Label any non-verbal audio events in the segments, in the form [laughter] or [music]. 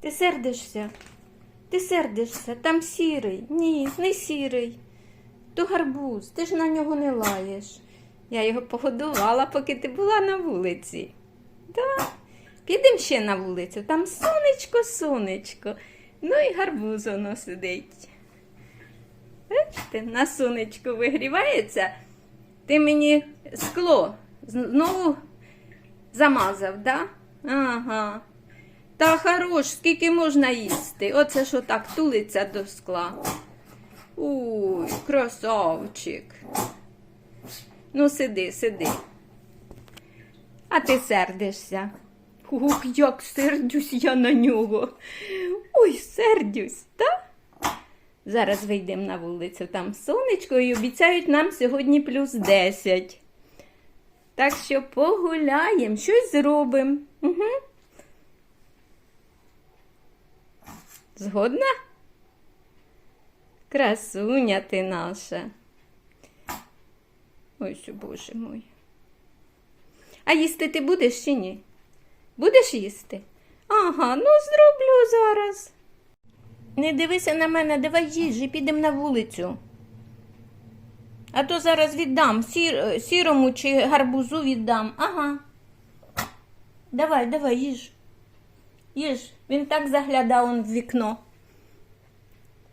Ти сердишся? Ти сердишся, там сірий. Ні, не сірий. То гарбуз, ти ж на нього не лаєш. Я його погодувала, поки ти була на вулиці. Да. Підемо ще на вулицю, там сонечко, сонечко. Ну і гарбуз воно сидить. Бачите, на сонечку вигрівається. Ти мені скло знову замазав, да? Ага. Та хорош, скільки можна їсти. Оце що так тулиться до скла. Уй, красавчик. Ну, сиди, сиди. А ти сердишся. Ух, як сердюсь я на нього. Ой, сердюсь, так? Зараз вийдемо на вулицю, там сонечко і обіцяють нам сьогодні плюс 10. Так що погуляємо, щось зробимо. Угу. Згодна? Красуня ти наша. Ой, що, боже мой. А їсти ти будеш чи ні? Будеш їсти? Ага, ну зроблю зараз. Не дивися на мене, давай їжі, підемо на вулицю. А то зараз віддам сір, сірому чи гарбузу віддам. Ага. Давай, давай, їж. Їж. Він так заглядав он в вікно.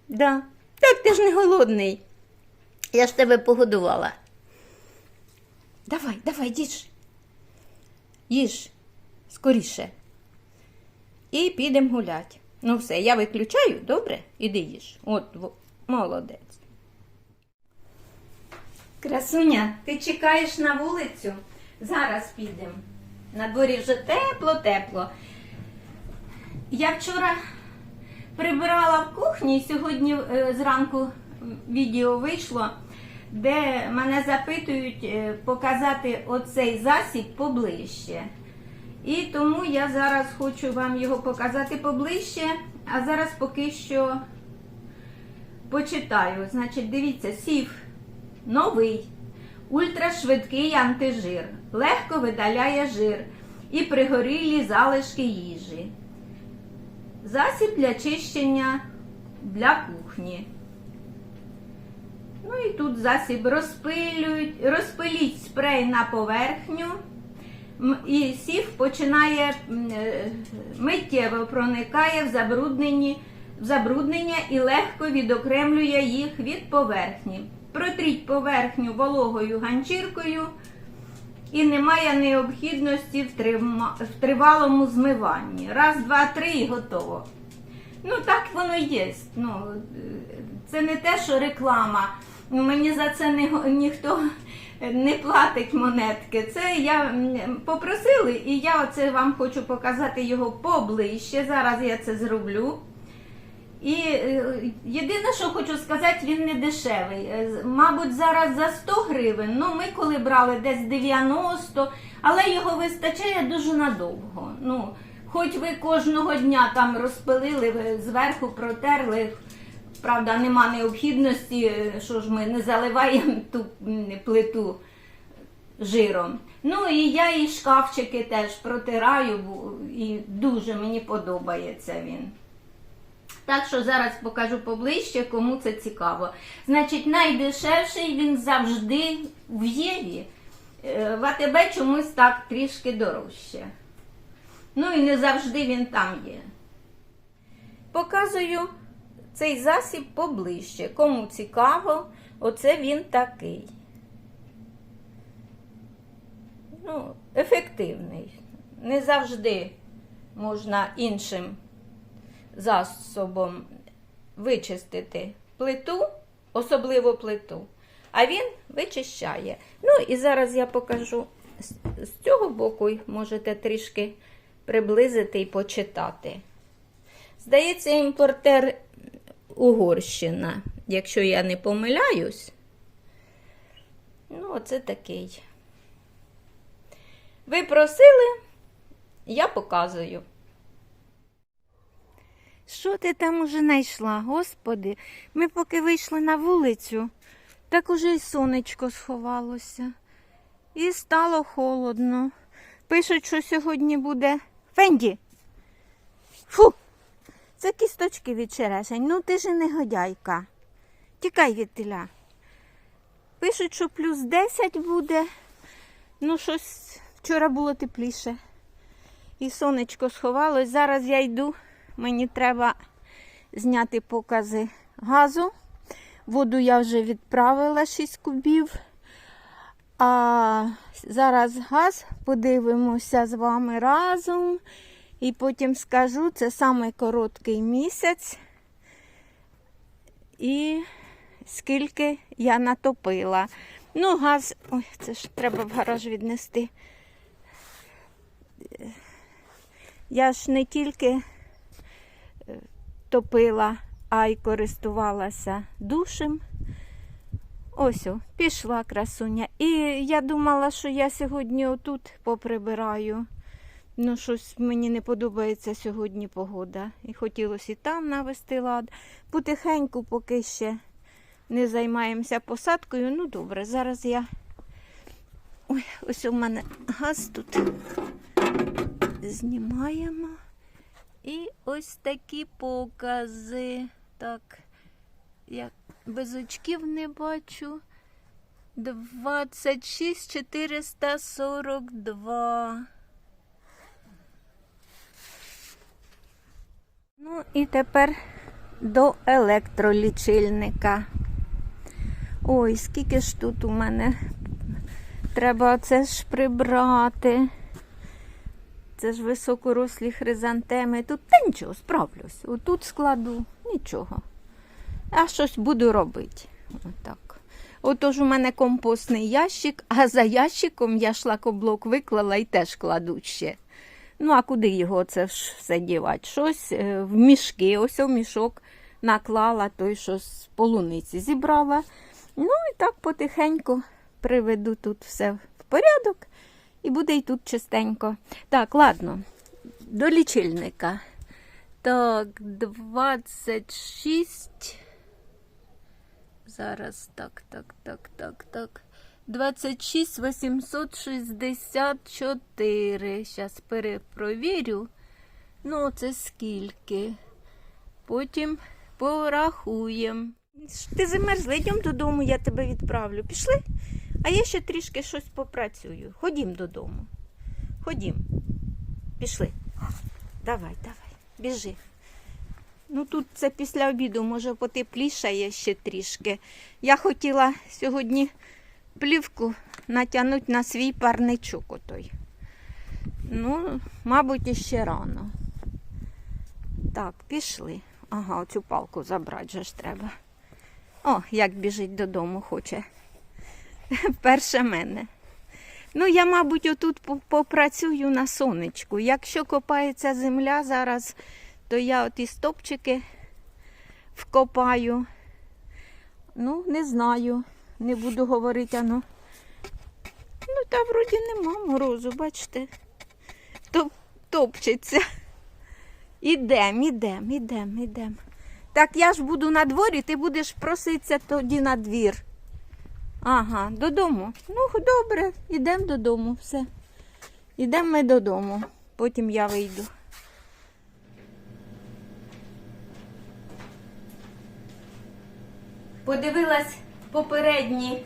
Да. Так ти ж не голодний. Я ж тебе погодувала. Давай, давай, їж. Їж скоріше. І підемо гуляти. Ну все, я виключаю, добре? Іди їж. От, молодець. Красуня, ти чекаєш на вулицю? Зараз підемо. На дворі вже тепло-тепло. Я вчора прибирала в кухні, сьогодні е, зранку відео вийшло, де мене запитують е, показати оцей засіб поближче. І тому я зараз хочу вам його показати поближче, а зараз поки що почитаю. Значить, дивіться, сів новий, ультрашвидкий антижир, легко видаляє жир і пригорілі залишки їжі. Засіб для чищення для кухні. Ну і тут засіб розпилюють, розпиліть спрей на поверхню. І сів починає е, миттєво проникає в забруднені, в забруднення і легко відокремлює їх від поверхні. Протріть поверхню вологою ганчіркою і немає необхідності в, тривалому змиванні. Раз, два, три і готово. Ну, так воно є. Ну, це не те, що реклама. Ну, Мені за це не, ніхто не платить монетки. Це я попросили, і я оце вам хочу показати його поближче. Зараз я це зроблю. І е, єдине, що хочу сказати, він не дешевий. Е, Мабуть, зараз за 100 гривень. Ну, ми коли брали десь 90, але його вистачає дуже надовго. Ну, хоч ви кожного дня там розпилили, зверху протерли. Правда, нема необхідності, е, що ж ми не заливаємо [laughs] ту плиту жиром. Ну і я і шкафчики теж протираю, і дуже мені подобається він. Так що зараз покажу поближче, кому це цікаво. Значить, найдешевший він завжди в Єві. Е, В АТБ чомусь так трішки дорожче. Ну і не завжди він там є. Показую цей засіб поближче. Кому цікаво, оце він такий. Ну, ефективний. Не завжди можна іншим засобом вичистити плиту, особливо плиту, а він вичищає. Ну і зараз я покажу з цього боку, можете трішки приблизити і почитати. Здається, імпортер Угорщина, якщо я не помиляюсь. Ну, оце такий. Ви просили, я показую. Що ти там уже знайшла, господи? Ми поки вийшли на вулицю, так уже й сонечко сховалося. І стало холодно. Пишуть, що сьогодні буде Фенді. Фу, Це кісточки від черешень. Ну ти ж негодяйка. Тікай від теля. Пишуть, що плюс 10 буде. Ну, щось вчора було тепліше. І сонечко сховалось. Зараз я йду. Мені треба зняти покази газу. Воду я вже відправила 6 кубів. А зараз газ подивимося з вами разом. І потім скажу, це саме короткий місяць. І скільки я натопила. Ну, газ, ой, це ж треба в гараж віднести. Я ж не тільки топила, а й користувалася душем. Ось, пішла красуня. І я думала, що я сьогодні отут поприбираю. Ну, щось мені не подобається сьогодні погода. І хотілося і там навести лад. Потихеньку, поки ще не займаємося посадкою. Ну, добре, зараз я. Ой, ось у мене газ тут. Знімаємо. І ось такі покази. Так, я без очків не бачу. 26 442. Ну і тепер до електролічильника. Ой, скільки ж тут у мене треба це ж прибрати. Це ж високорослі хризантеми. Тут та нічого, справлюсь. Отут складу, нічого. А щось буду робити. Отак. Отож у мене компостний ящик, а за ящиком я шлакоблок виклала і теж кладу ще. Ну, а куди його це ж все дівати? Щось е, в мішки, ось в мішок наклала той, що з полуниці зібрала. Ну і так потихеньку приведу тут все в порядок і буде і тут чистенько. Так, ладно, до лічильника. Так, 26. Зараз так, так, так, так, так. 26 864. Зараз перепровірю. Ну, це скільки. Потім порахуємо. Ти замерзла, йдемо додому, я тебе відправлю. Пішли? А я ще трішки щось попрацюю. Ходім додому. Ходім. Пішли. Давай, давай, біжи. Ну тут це після обіду, може, потеплішає ще трішки. Я хотіла сьогодні плівку натягнути на свій парничок отой. Ну, мабуть, іще рано. Так, пішли. Ага, оцю палку забрати же ж треба. О, як біжить додому хоче. [laughs] Перше мене. Ну, я, мабуть, отут попрацюю на сонечку. Якщо копається земля зараз, то я оті стопчики вкопаю. Ну, не знаю. Не буду говорити, ну. Ну, та вроді нема морозу, бачите. Топ, топчеться. Ідем, ідем, ідем, ідем. Так я ж буду на дворі, ти будеш проситися тоді на двір. Ага, додому. Ну, добре, ідемо додому, все. Ідемо ми додому. Потім я вийду. Подивилась попередні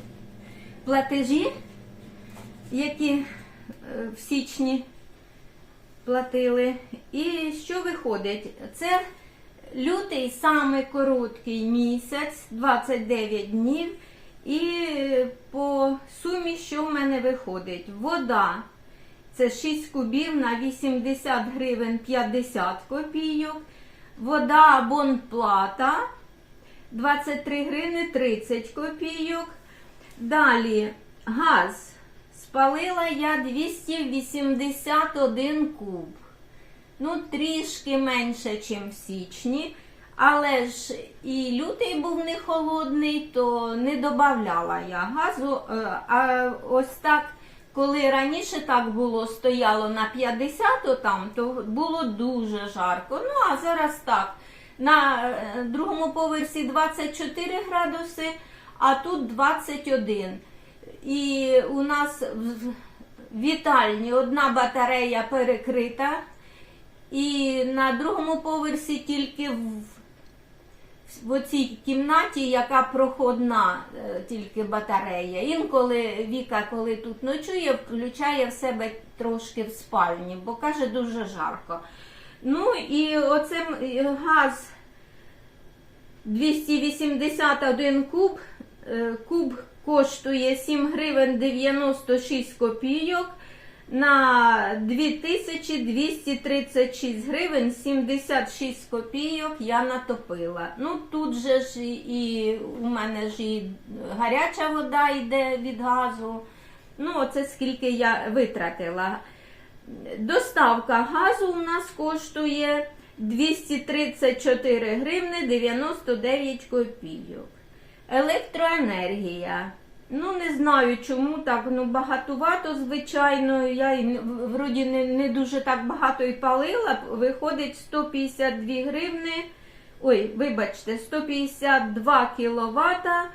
платежі, які е, в січні платили. І що виходить? Це лютий самий короткий місяць, 29 днів. І по сумі, що в мене виходить? Вода це 6 кубів на 80 гривень 50 копійок. Вода абонплата 23 гривни 30 копійок. Далі газ. Спалила я 281 куб. Ну, трішки менше, ніж в січні. Але ж і лютий був не холодний, то не додавала я газу. Е, А ось так, коли раніше так було, стояло на 50, то там, то було дуже жарко. Ну, а зараз так. На е, другому поверсі 24 градуси, а тут 21. І у нас в вітальні одна батарея перекрита І на другому поверсі тільки в, в оцій кімнаті, яка проходна, е, тільки батарея. Інколи Віка, коли тут ночує, включає в себе трошки в спальні, бо каже дуже жарко. Ну і оцим е, газ 281 куб. Е, Куб коштує 7 гривень 96 копійок на 2236 гривень 76 копійок я натопила. Ну тут же ж і, у мене ж і гаряча вода йде від газу. Ну, оце скільки я витратила. Доставка газу у нас коштує 234 гривни 99 копійок. Електроенергія. Ну, не знаю, чому так. Ну, багатувато, звичайно. Я й вроді не, не дуже так багато і палила. Виходить 152 гривни. Ой, вибачте, 152 кіловата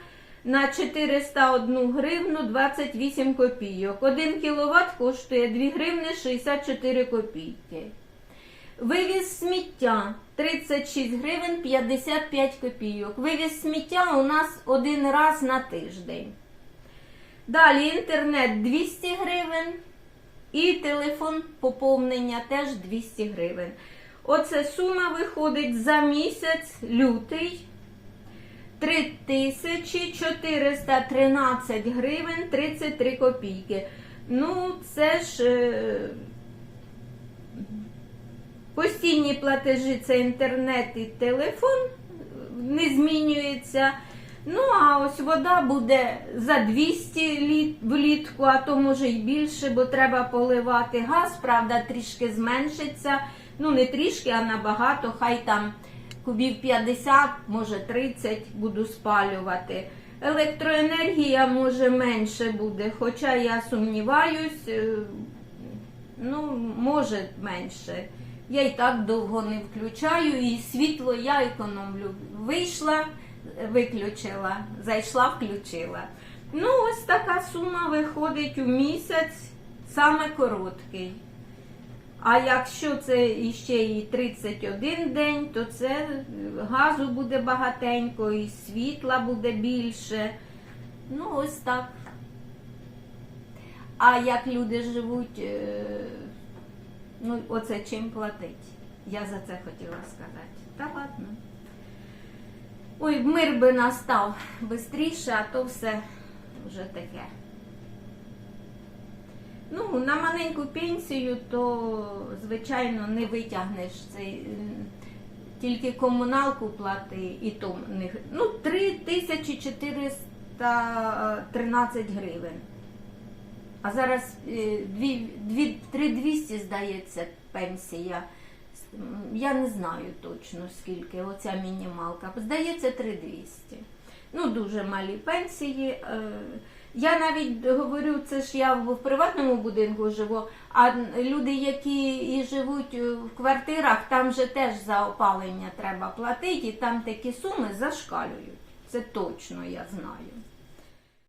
на 401 гривну 28 копійок. 1 кіловат коштує 2 гривни 64 копійки. Вивіз сміття 36 гривень 55 копійок. Вивіз сміття у нас один раз на тиждень. Далі інтернет 200 гривень. І телефон поповнення теж 200 гривень. Оце сума виходить за місяць лютий 3413 гривень 33 копійки. Ну, це ж е, постійні платежі це інтернет і телефон не змінюється. Ну, а ось вода буде за 200 літ влітку, а то може й більше, бо треба поливати. Газ, правда, трішки зменшиться. Ну, не трішки, а набагато. Хай там кубів 50, може 30 буду спалювати. Електроенергія може менше буде, хоча я сумніваюсь, е, ну, може менше. Я і так довго не включаю, і світло я економлю. Вийшла, виключила, зайшла, включила. Ну, ось така сума виходить у місяць, саме короткий. А якщо це іще і 31 день, то це е, газу буде багатенько, і світла буде більше. Ну, ось так. А як люди живуть, е, ну, оце чим платить? Я за це хотіла сказати. Та ладно. Ой, мир би настав швидше, а то все вже таке. Ну, на маленьку пенсію, то, звичайно, не витягнеш цей. е, Тільки комуналку плати, і то не ну, 3413 гривень. А зараз е, дві- дві- 3200, здається, пенсія. Я не знаю точно скільки, оця мінімалка. Здається, 3200. Ну, дуже малі пенсії. Е, Я навіть говорю, це ж я в приватному будинку живу, а люди, які і живуть в квартирах, там же теж за опалення треба платити, і там такі суми зашкалюють. Це точно я знаю.